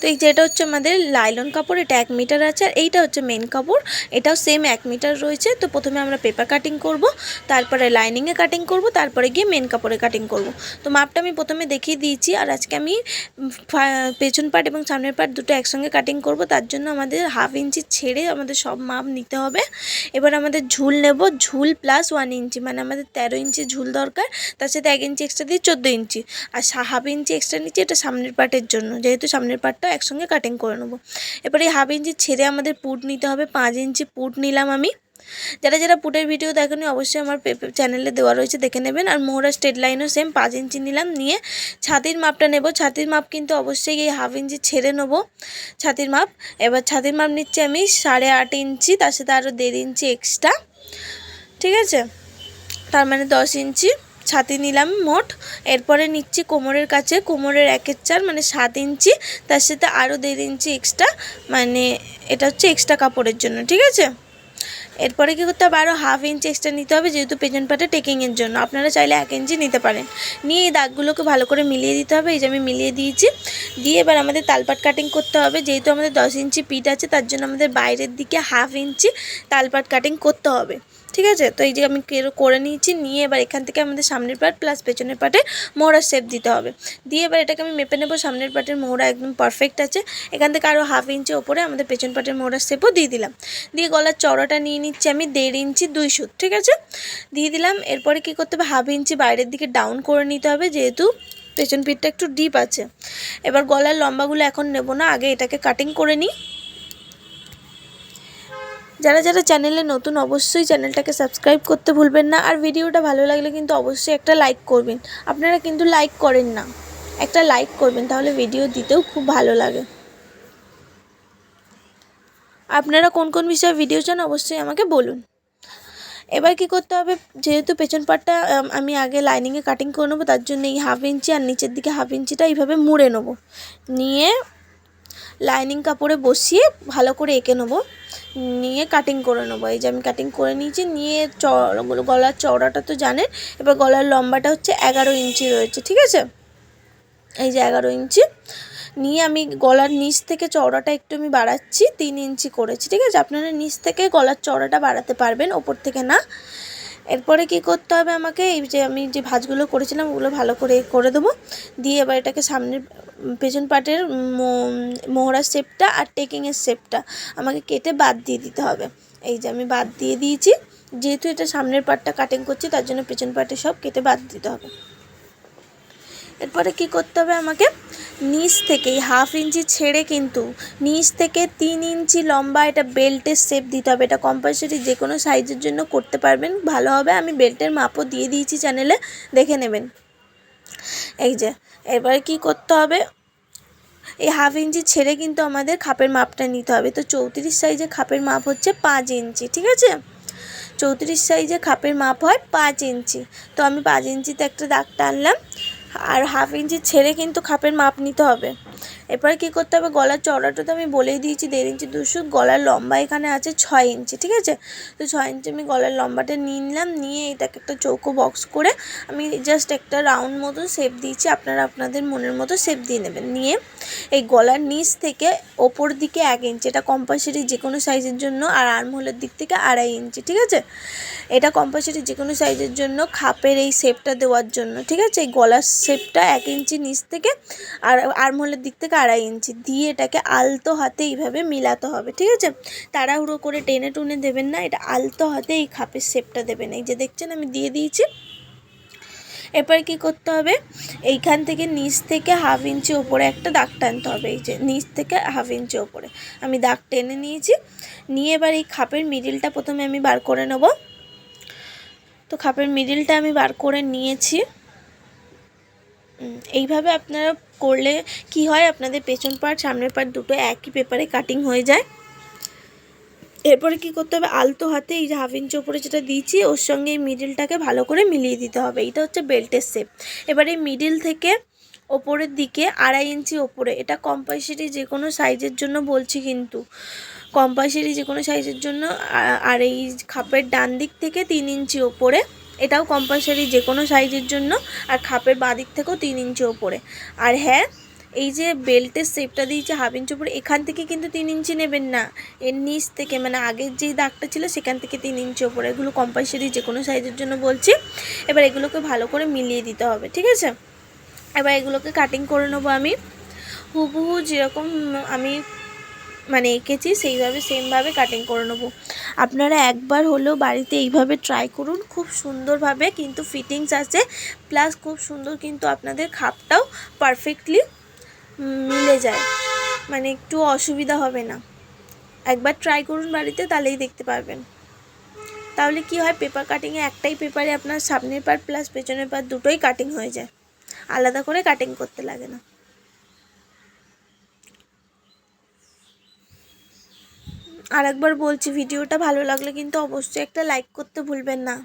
তো এই যেটা হচ্ছে আমাদের লাইলন কাপড়, এটা এক মিটার আছে, আর এইটা হচ্ছে মেন কাপড়। এটাও সেম এক মিটার রয়েছে, তো প্রথমে আমরা পেপার কাটিং করব, তারপরে লাইনিংয়ে কাটিং করব, তারপরে গিয়ে মেন কাপড়ে কাটিং করব। তো মাপটা আমি প্রথমে দেখিয়ে দিয়েছি, আর আজকে আমি পেছন পার্ট এবং সামনের পার্ট দুটো একসঙ্গে কাটিং করব, তার জন্য আমাদের হাফ ইঞ্চি ছেড়ে আমাদের সব মাপ নিতে হবে। এবার আমাদের ঝুল নেব, ঝুল প্লাস ওয়ান ইঞ্চি মানে আমাদের তেরো ইঞ্চি ঝুল দরকার, তার সাথে এক ইঞ্চি এক্সট্রা দিয়ে চোদ্দ ইঞ্চি আর হাফ ইঞ্চি এক্সট্রা নিচ্ছি এটা সামনের পার্টের জন্য, যেহেতু সামনের পার্টটা একসঙ্গে কাটিং করে নেব। এবার এই হাফ ইঞ্চি ছেড়ে আমাদের পুট নিতে হবে, পাঁচ ইঞ্চি পুট নিলাম আমি। যারা যারা পুটের ভিডিও দেখেনি, অবশ্যই আমার চ্যানেলে দেওয়া রয়েছে, দেখে নেবেন। আর মোহরা স্ট্রেট লাইনও সেম পাঁচ ইঞ্চি নিলাম নিয়ে ছাতির মাপটা নেব। ছাতির মাপ কিন্তু অবশ্যই এই হাফ ইঞ্চি ছেড়ে নেব। ছাতির মাপ, এবার ছাতির মাপ নিচ্ছি আমি সাড়ে আট ইঞ্চি তার সাথে আরও দেড় ইঞ্চি এক্সট্রা ঠিক আছে? তার মানে দশ ইঞ্চি ছাতি নিলাম মোট। এরপরে নিচ্ছি কোমরের কাছে। কোমরের একের চার মানে সাত ইঞ্চি। তার সাথে আরও দেড় ইঞ্চি এক্সট্রা মানে এটা হচ্ছে এক্সট্রা কাপড়ের জন্য, ঠিক আছে? এরপরে কী করতে হবে? আরও হাফ ইঞ্চি এক্সট্রা নিতে হবে, যেহেতু পেছন পাটে টেকিংয়ের জন্য। আপনারা চাইলে এক ইঞ্চি নিতে পারেন। নিয়ে এই দাগগুলোকে ভালো করে মিলিয়ে দিতে হবে। এই যে আমি মিলিয়ে দিয়েছি। দিয়ে এবার আমাদের তালপাট কাটিং করতে হবে। যেহেতু আমাদের দশ ইঞ্চি পিঠ আছে, তার জন্য আমাদের বাইরের দিকে হাফ ইঞ্চি তালপাট কাটিং করতে হবে। ঠিক আছে? তো এই যে আমি কেরো নিয়েছি, নিয়ে এবার এখান থেকে আমাদের সামনের পার্ট প্লাস পেছনের পার্টে মোহরা শেপ দিতে হবে। দিয়ে এবার এটাকে আমি মেপে নেব, সামনের পার্টের মোহরা একদম পারফেক্ট আছে। এখান থেকে আরও হাফ ইঞ্চি ওপরে আমাদের পেছন পার্টের মোহরা শেপও দিয়ে দিলাম। দিয়ে গলার চড়াটা নিয়ে নিচ্ছি আমি দেড় ইঞ্চি দুই সুত, ঠিক আছে? দিয়ে দিলাম, এরপরে কী করতে হবে? হাফ ইঞ্চি বাইরের দিকে ডাউন করে নিতে হবে, যেহেতু পেছন পিঠটা একটু ডিপ আছে। এবার গলার লম্বাগুলো এখন নেব না, আগে এটাকে কাটিং করে নিই। যারা যারা চ্যানেলে নতুন, অবশ্যই চ্যানেলটাকে সাবস্ক্রাইব করতে ভুলবেন না। আর ভিডিওটা ভালো লাগলে কিন্তু অবশ্যই একটা লাইক করবেন। আপনারা কিন্তু লাইক করেন না। একটা লাইক করবেন, তাহলে ভিডিও দিতেও খুব ভালো লাগে। আপনারা কোন কোন বিষয়ে ভিডিও চান অবশ্যই আমাকে বলুন। এবার কি করতে হবে? যেহেতু পেছন পাটটা আমি আগে লাইনিংয়ে কাটিং করে নেব, তার জন্য এই হাফ ইঞ্চি আর নিচের দিকে হাফ ইঞ্চিটা এইভাবে মুড়ে নেব। নিয়ে লাইনিং কাপড়ে বসিয়ে ভালো করে এঁকে নেব। নিয়ে কাটিং করে নেব। এই যে আমি কাটিং করে নিয়েছি, নিয়ে গলার চওড়াটা তো জানেন, এবার গলার লম্বাটা হচ্ছে এগারো ইঞ্চি রয়েছে, ঠিক আছে? এই যে এগারো ইঞ্চি। নিয়ে আমি গলার নিচ থেকে চওড়াটা একটু আমি বাড়াচ্ছি, তিন ইঞ্চি করেছি, ঠিক আছে? আপনারা নিচ থেকে গলার চওড়াটা বাড়াতে পারবেন, ওপর থেকে না। এরপরে কি করতে হবে আমাকে? এই যে আমি যে ভাজগুলো করেছিলাম, ওগুলো ভালো করে করে দেবো। দিয়ে এবার এটাকে সামনের পেছন পাটের মোহরার শেপটা আর টেকিংয়ের শেপটা আমাকে কেটে বাদ দিয়ে দিতে হবে। এই যে আমি বাদ দিয়ে দিয়েছি। যেহেতু এটা সামনের পাটটা কাটিং করছি, তার জন্য পেছন পাটে সব কেটে বাদ দিতে হবে। এরপরে কি করতে হবে আমাকে? নিচ থেকে হাফ ইঞ্চি ছেড়ে কিন্তু নিচ থেকে তিন ইঞ্চি লম্বা এটা বেল্টের শেপ দিতে হবে। এটা কম্পালসারি যে কোনো সাইজের জন্য করতে পারবেন। ভালো হবে, আমি বেল্টের মাপও দিয়ে দিয়েছি চ্যানেলে দেখে নেবেন। এই যে, এবারে কি করতে হবে? এই হাফ ইঞ্চি ছেড়ে কিন্তু আমাদের খাপের মাপটা নিতে হবে। তো চৌত্রিশ সাইজে খাপের মাপ হচ্ছে পাঁচ ইঞ্চি, ঠিক আছে? চৌত্রিশ সাইজে খাপের মাপ হয় পাঁচ ইঞ্চি। তো আমি পাঁচ ইঞ্চিতে একটা দাগ টানলাম। আর হাফ ইঞ্চি ছেড়ে কিন্তু খাপের মাপ নিতে হবে। এরপরে কী করতে হবে? গলার চওড়াটা তো আমি বলেই দিয়েছি, দেড় ইঞ্চি দুশো গলার লম্বা এখানে আছে ছয় ইঞ্চি, ঠিক আছে? তো ছয় ইঞ্চি আমি গলার লম্বাটা নিয়ে নিলাম, নিয়ে এটাকে একটা চৌকো বক্স করে আমি জাস্ট একটা রাউন্ড মতো শেপ দিয়েছি, আপনারা আপনাদের মনের মতো শেপ দিয়ে নেবেন। নিয়ে এই গলার নিচ থেকে ওপর দিকে এক ইঞ্চি, এটা কম্পালসারি যে কোনো সাইজের জন্য, আর আর্মহোলের দিক থেকে আড়াই ইঞ্চি, ঠিক আছে? এটা কম্পালসারি যে কোনো সাইজের জন্য খাপের এই শেপটা দেওয়ার জন্য, ঠিক আছে? এই গলার শেপটা এক ইঞ্চি নিচ থেকে আর আর্মহোলের দিক থেকে আড়াই ইঞ্চি দিয়ে এটাকে আলতো হাতে এইভাবে মিলাতে হবে, ঠিক আছে? তাড়াহুড়ো করে টেনে টুনে দেবেন না, এটা আলতো হাতে এই খাপের শেপটা দেবেন। এই যে দেখছেন, আমি দিয়ে দিয়েছি। এরপর কি করতে হবে? এইখান থেকে নিচ থেকে হাফ ইঞ্চি ওপরে একটা দাগ টানতে হবে, এই যে নিচ থেকে হাফ ইঞ্চি ওপরে। আমি দাগ টেনে নিয়েছি। নিয়ে এবার এই খাপের মিডিলটা প্রথমে আমি বার করে নেব। তো খাপের মিডিলটা আমি বার করে নিয়েছি। এইভাবে আপনারা করলে কি হয়? আপনাদের পেছন পার্ট সামনের পার্ট দুটো একই পেপারে কাটিং হয়ে যায়। এরপরে কি করতে হবে? আলতো হাতে এই হাফ ইঞ্চ ওপরে যেটা দিয়েছি, ওর সঙ্গে এই মিডিলটাকে ভালো করে মিলিয়ে দিতে হবে। এটা হচ্ছে বেল্টের শেপ এবার এই মিডিল থেকে ওপরের দিকে আড়াই ইঞ্চি ওপরে, এটা কম্পালসারি যে কোনো সাইজের জন্য বলছি কিন্তু কম্পালসারি যে কোনো সাইজের জন্য আর এই খাপের ডান দিক থেকে তিন ইঞ্চি ওপরে এটাও কম্পালসারি যে কোনো সাইজের জন্য, আর খাপের বাঁ দিক থেকেও তিন ইঞ্চি ওপরে। আর হ্যাঁ এই যে বেল্টের শেপটা দিয়েছে হাফ ইঞ্চি উপরে এখান থেকে কিন্তু তিন ইঞ্চি নেবেন না। এর নিচ থেকে মানে আগের যেই দাগটা ছিল, সেখান থেকে তিন ইঞ্চি ওপরে। এগুলো কম্পালসারি যে কোনো সাইজের জন্য বলছি। এবার এগুলোকে ভালো করে মিলিয়ে দিতে হবে, ঠিক আছে? এবার এগুলোকে কাটিং করে নেব আমি। হুবহু যেরকম আমি মানে এঁকেছি, সেইভাবে সেমভাবে কাটিং করে নেব। আপনারা একবার হলেও বাড়িতে এইভাবে ট্রাই করুন, খুব সুন্দরভাবে কিন্তু ফিটিংস আছে প্লাস খুব সুন্দর কিন্তু আপনাদের খাপটাও পারফেক্টলি মিলে যায়। মানে একটু অসুবিধা হবে না। একবার ট্রাই করুন বাড়িতে, তাহলেই দেখতে পারবেন। তাহলে কি হয় পেপার কাটিংয়ে একটাই পেপারে আপনার সামনের পার প্লাস পেছনের পার দুটোই কাটিং হয়ে যায়। আলাদা করে কাটিং করতে লাগে না। আর একবার বলছি, ভিডিওটা ভালো লাগলে কিন্তু অবশ্যই একটা লাইক করতে ভুলবেন না।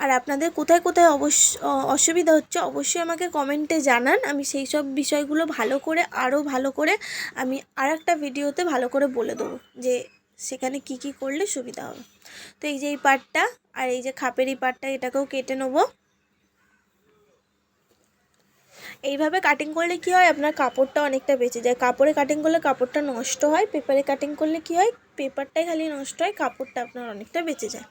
আর আপনাদের কোথায় কোথায় অবশ্য, অসুবিধা হচ্ছে অবশ্যই আমাকে কমেন্টে জানান। আমি সেই সব বিষয়গুলো ভালো করে আরও ভালো করে আমি আর একটা ভিডিওতে ভালো করে বলে দেবো যে সেখানে কি কি করলে সুবিধা হবে। তো এই যে এই পার্টটা আর এই যে খাপের এই পার্টটা এটাকেও কেটে নেব। এইভাবে কাটিং করলে কি হয়? আপনার কাপড়টা অনেকটা বেঁচে যায়। কাপড়ে কাটিং করলে কাপড়টা নষ্ট হয় পেপারে কাটিং করলে কি হয়? পেপারটাই খালি নষ্ট হয়, কাপড়টা আপনার অনেকটা বেঁচে যায়।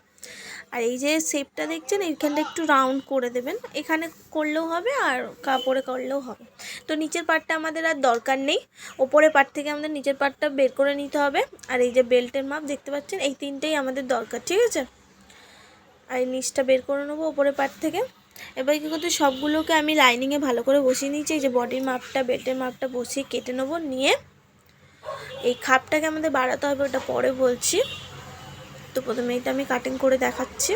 আর এই যে শেপটা দেখছেন, এইখানটা একটু রাউন্ড করে দেবেন। এখানে করলেও হবে আর কাপড়ে করলেও হবে। তো নিচের পার্টটা আমাদের আর দরকার নেই। ওপরের পার্ট থেকে আমাদের নিচের পার্টটা বের করে নিতে হবে। আর এই যে বেল্টের মাপ দেখতে পাচ্ছেন, এই তিনটেই আমাদের দরকার, ঠিক আছে? আর নিচটা বের করে নেব ওপরের পার্ট থেকে। এবার কী করতে, সবগুলোকে আমি লাইনিংয়ে ভালো করে বসিয়ে নিয়েছি যে বডির মাপটা বেল্টের মাপটা বসিয়ে কেটে নেব, নিয়ে এই খাপটাকে আমাদের বাড়াতে হবে, ওটা পরে বলছি। তো প্রথমে এটা আমি কাটিং করে দেখাচ্ছি।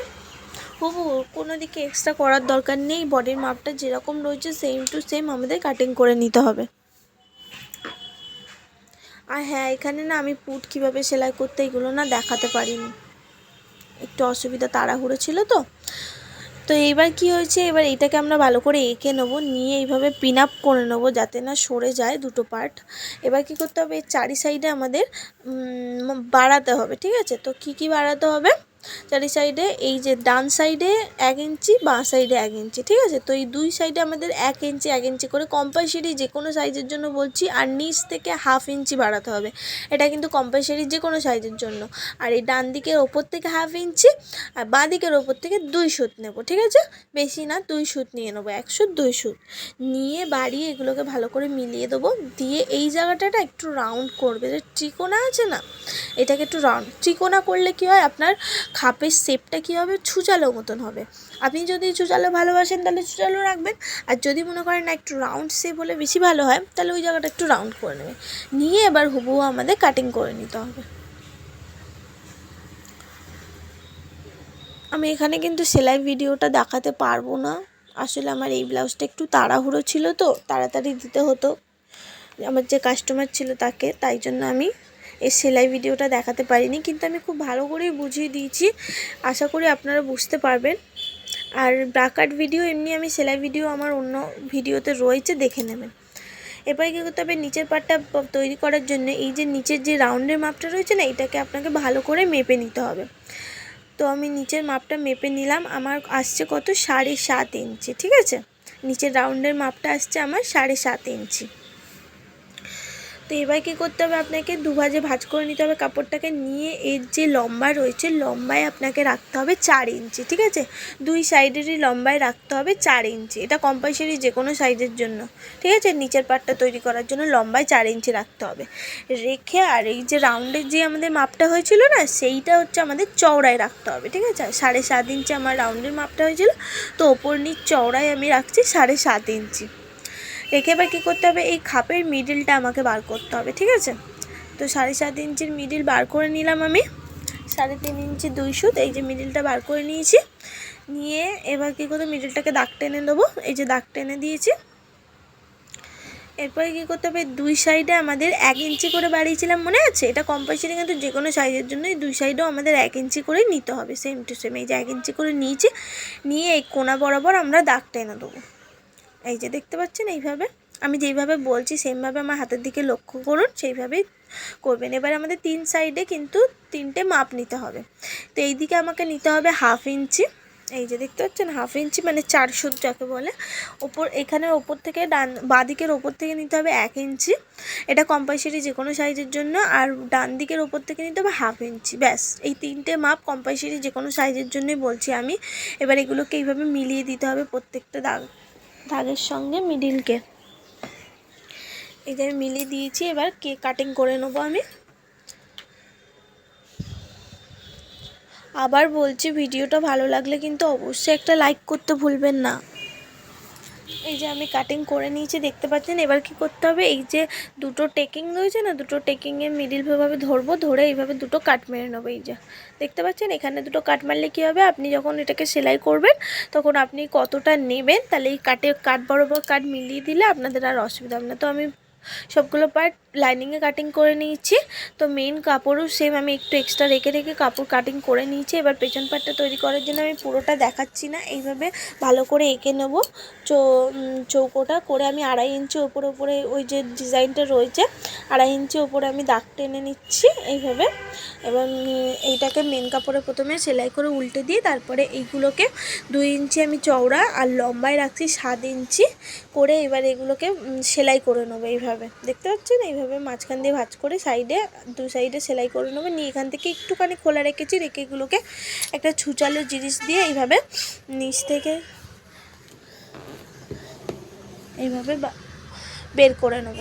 হুবু, কোনো দিকে এক্সট্রা করার দরকার নেই বডির মাপটা যেরকম রয়েছে সেম টু সেম আমাদের কাটিং করে নিতে হবে। আর হ্যাঁ এখানে না আমি পুট কীভাবে সেলাই করতে এগুলো না দেখাতে পারিনি। একটু অসুবিধা, তাড়াহুড়ো ছিল তো। তো এবার কি হয়েছে? এবার এটাকে আমরা ভালো করে এঁকে নেব, নিয়ে এইভাবে পিন আপ করে নেব যাতে না সরে যায় দুটো পার্ট এবার কি করতে হবে? চারি সাইডে আমাদের বাড়াতে হবে, ঠিক আছে? তো কি কি বাড়াতে হবে? চারি সাইডে, এই যে ডান সাইডে এক ইঞ্চি, বাঁ সাইডে এক ইঞ্চি, ঠিক আছে? তো এই দুই সাইডে আমাদের এক ইঞ্চি এক ইঞ্চি করে কম্পালসারি যে কোনো সাইজের জন্য বলছি, আর নিচ থেকে হাফ ইঞ্চি বাড়াতে হবে। এটা কিন্তু কম্পালসারি যে কোনো সাইজের জন্য। আর এই ডান দিকের ওপর থেকে হাফ ইঞ্চি, আর বাঁ দিকের ওপর থেকে দুই সুত নেব, ঠিক আছে? বেশি না, দুই সুত নিয়ে নেব এক সুত দুই সুত। নিয়ে বাড়িয়ে এগুলোকে ভালো করে মিলিয়ে দেবো। দিয়ে এই জায়গাটা না একটু রাউন্ড করবে। যে ত্রিকোণা আছে না, এটাকে একটু রাউন্ড ত্রিকোণা করলে কি হয় আপনার খাপের শেপটা কী হবে ছুচালো মতন হবে। আপনি যদি ছুচালো ভালোবাসেন, তাহলে ছুচালো রাখবেন। আর যদি মনে করেন না একটু রাউন্ড শেপ হলে বেশি ভালো হয়, তাহলে ওই জায়গাটা একটু রাউন্ড করে নেবে নিয়ে এবার হুবহু আমাদের কাটিং করে নিতে হবে। আমি এখানে কিন্তু সেলাই ভিডিওটা দেখাতে পারব না। আসলে আমার এই ব্লাউজটা একটু তাড়াহুড়ো ছিল তো, তাড়াতাড়ি দিতে হতো। আমার যে কাস্টমার ছিল তাকে, তাই জন্য আমি এই সেলাই ভিডিওটা দেখাতে পারিনি, কিন্তু আমি খুব ভালো করেই বুঝিয়ে দিয়েছি। আশা করি আপনারা বুঝতে পারবেন। আর ব্রাকাট ভিডিও, এমনি আমি সেলাই ভিডিও আমার অন্য ভিডিওতে রয়েছে, দেখে নেবেন। এরপরে কী করতে হবে, নিচের পাটটা তৈরি করার জন্য এই যে নিচের যে রাউন্ডের মাপটা রয়েছে না, এটাকে আপনাকে ভালো করে মেপে নিতে হবে। তো আমি নিচের মাপটা মেপে নিলাম, আমার আসছে কত? সাড়ে সাত ইঞ্চি, ঠিক আছে? নিচের রাউন্ডের মাপটা আসছে আমার সাড়ে সাত ইঞ্চি। তো এবার কী করতে হবে? আপনাকে দুভাজে ভাঁজ করে নিতে হবে। কাপড়টাকে নিয়ে এর যে লম্বা রয়েছে, লম্বায় আপনাকে রাখতে হবে চার ইঞ্চি, ঠিক আছে? দুই সাইডেরই লম্বায় রাখতে হবে চার ইঞ্চি। এটা কম্পালসারি যে কোনো সাইজের জন্য, ঠিক আছে? নিচের পাটটা তৈরি করার জন্য লম্বায় চার ইঞ্চি রাখতে হবে। রেখে আর এই যে রাউন্ডের যে আমাদের মাপটা হয়েছিল না, সেইটা হচ্ছে আমাদের চওড়ায় রাখতে হবে, ঠিক আছে? সাড়ে সাত ইঞ্চি আমার রাউন্ডের মাপটা হয়েছিল, তো ওপর নিচ চওড়ায় আমি রাখছি সাড়ে সাত ইঞ্চি। রেখে এবার কী করতে হবে? এই খাপের মিডিলটা আমাকে বার করতে হবে, ঠিক আছে? তো সাড়ে সাত ইঞ্চির মিডিল বার করে নিলাম আমি। সাড়ে তিন ইঞ্চি দুই সুত, এই যে মিডিলটা বার করে নিয়েছি। নিয়ে এবার কী করতে মিডিলটাকে দাগ টেনে দেবো এই যে দাগ টেনে দিয়েছি। এরপরে কী করতে হবে? দুই সাইডে আমাদের এক ইঞ্চি করে বাড়িয়েছিলাম, মনে আছে? এটা কম্পালসারি কিন্তু যে কোনো সাইজের জন্য দুই সাইডেও আমাদের এক ইঞ্চি করেই নিতে হবে সেম টু সেম এই যে এক ইঞ্চি করে নিয়েছি, নিয়ে এই কোনা বরাবর আমরা দাগ টেনে দেবো। এই যে দেখতে পাচ্ছেন এইভাবে? আমি যেইভাবে বলছি, সেমভাবে আমার হাতের দিকে লক্ষ্য করুন, সেইভাবেই করবেন। এবার আমাদের তিন সাইডে কিন্তু তিনটে মাপ নিতে হবে। তো এই দিকে আমাকে নিতে হবে হাফ ইঞ্চি এই যে দেখতে পাচ্ছেন হাফ ইঞ্চি মানে চার সুত যাকে বলে। ওপর, এখানে ওপর থেকে ডান, বাঁদিকের ওপর থেকে নিতে হবে এক ইঞ্চি এটা কম্পালসারি যে কোনো সাইজের জন্য। আর ডান দিকের ওপর থেকে নিতে হবে হাফ ইঞ্চি ব্যাস, এই তিনটে মাপ কম্পালসারি যে কোনো সাইজের জন্যই বলছি আমি। এবার এগুলোকে এইভাবে মিলিয়ে দিতে হবে প্রত্যেকটা দাগ দাগের সঙ্গে মিডিলকে। এদের মিলিয়ে দিয়েছি, এবার কেক কাটিং করে নেব আমি। আবার বলছি, ভিডিওটা ভালো লাগলে কিন্তু অবশ্যই একটা লাইক করতে ভুলবেন না। এই যে আমি কাটিং করে নিয়েছি, দেখতে পাচ্ছেন? এবার কি করতে হবে? এই যে দুটো টেকিং রয়েছে না, দুটো টেকিংয়ে মিডিলভাবে ধরবো, ধরে এইভাবে দুটো কাট মেরে নেব, এই যে। দেখতে পাচ্ছেন? এখানে দুটো কাট মারলে কী হবে? আপনি যখন এটাকে সেলাই করবেন, তখন আপনি কতটা নেবেন, তাহলে এই কাটে কাট বরাবর কাট মিলিয়ে দিলে আপনাদের আর অসুবিধা হবে না। তো আমি সবগুলো পার্ট লাইনিংয়ে কাটিং করে নিয়েছি। তো মেন কাপড়ও সেম আমি একটু এক্সট্রা রেখে রেখে কাপড় কাটিং করে নিয়েছি। এবার পেছন পার্টটা তৈরি করার জন্য আমি পুরোটা দেখাচ্ছি না, এইভাবে ভালো করে এঁকে নেব। চৌকোটা করে আমি আড়াই ইঞ্চি ওপরে ওপরে ওই যে ডিজাইনটা রয়েছে, আড়াই ইঞ্চি ওপরে আমি দাগ টেনে নিচ্ছি এইভাবে। এবং এইটাকে মেন কাপড়ে প্রথমে সেলাই করে উল্টে দিয়ে তারপরে এইগুলোকে দুই ইঞ্চি আমি চওড়া আর লম্বায় রাখছি সাত ইঞ্চি করে এবার এগুলোকে সেলাই করে নেব এইভাবে। দেখতে পাচ্ছেন? এইভাবে মাঝখান দিয়ে ভাঁজ করে সাইডে, দু সাইডে সেলাই করে নেব। নিয়ে এখান থেকে একটুখানি খোলা রেখেছি, রেখে এগুলোকে একটা ছুচালো জিনিস দিয়ে এইভাবে নিচ থেকে এইভাবে বের করে নেব।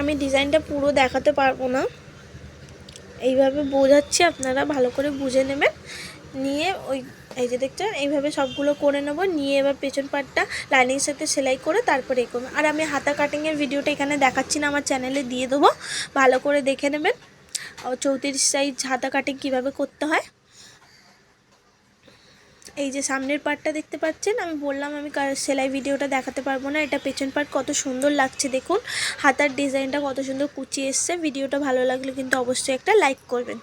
আমি ডিজাইনটা পুরো দেখাতে পারব না। এইভাবে বোঝাচ্ছি, আপনারা ভালো করে বুঝে নেবেন। নিয়ে ওই এই যে দেখছেন, এইভাবে সবগুলো করে নেব, নিয়ে এবার পেছন পাটটা লাইনিংয়ের সাথে সেলাই করে তারপরে এই করব। আর আমি হাতা কাটিংয়ের ভিডিওটা এখানে দেখাচ্ছি না, আমার চ্যানেলে দিয়ে দেবো। ভালো করে দেখে নেবেন চৌত্রিশ সাইজ হাতা কাটিং কীভাবে করতে হয়। এই যে সামনের পার্টটা দেখতে পাচ্ছেন, আমি বললাম আমি সেলাই ভিডিওটা দেখাতে পারব না, এটা পেছন পার্ট কত সুন্দর লাগছে দেখুন। হাতার ডিজাইনটা কত সুন্দর কুচিয়ে এসছে ভিডিওটা ভালো লাগলে কিন্তু অবশ্যই একটা লাইক করবেন।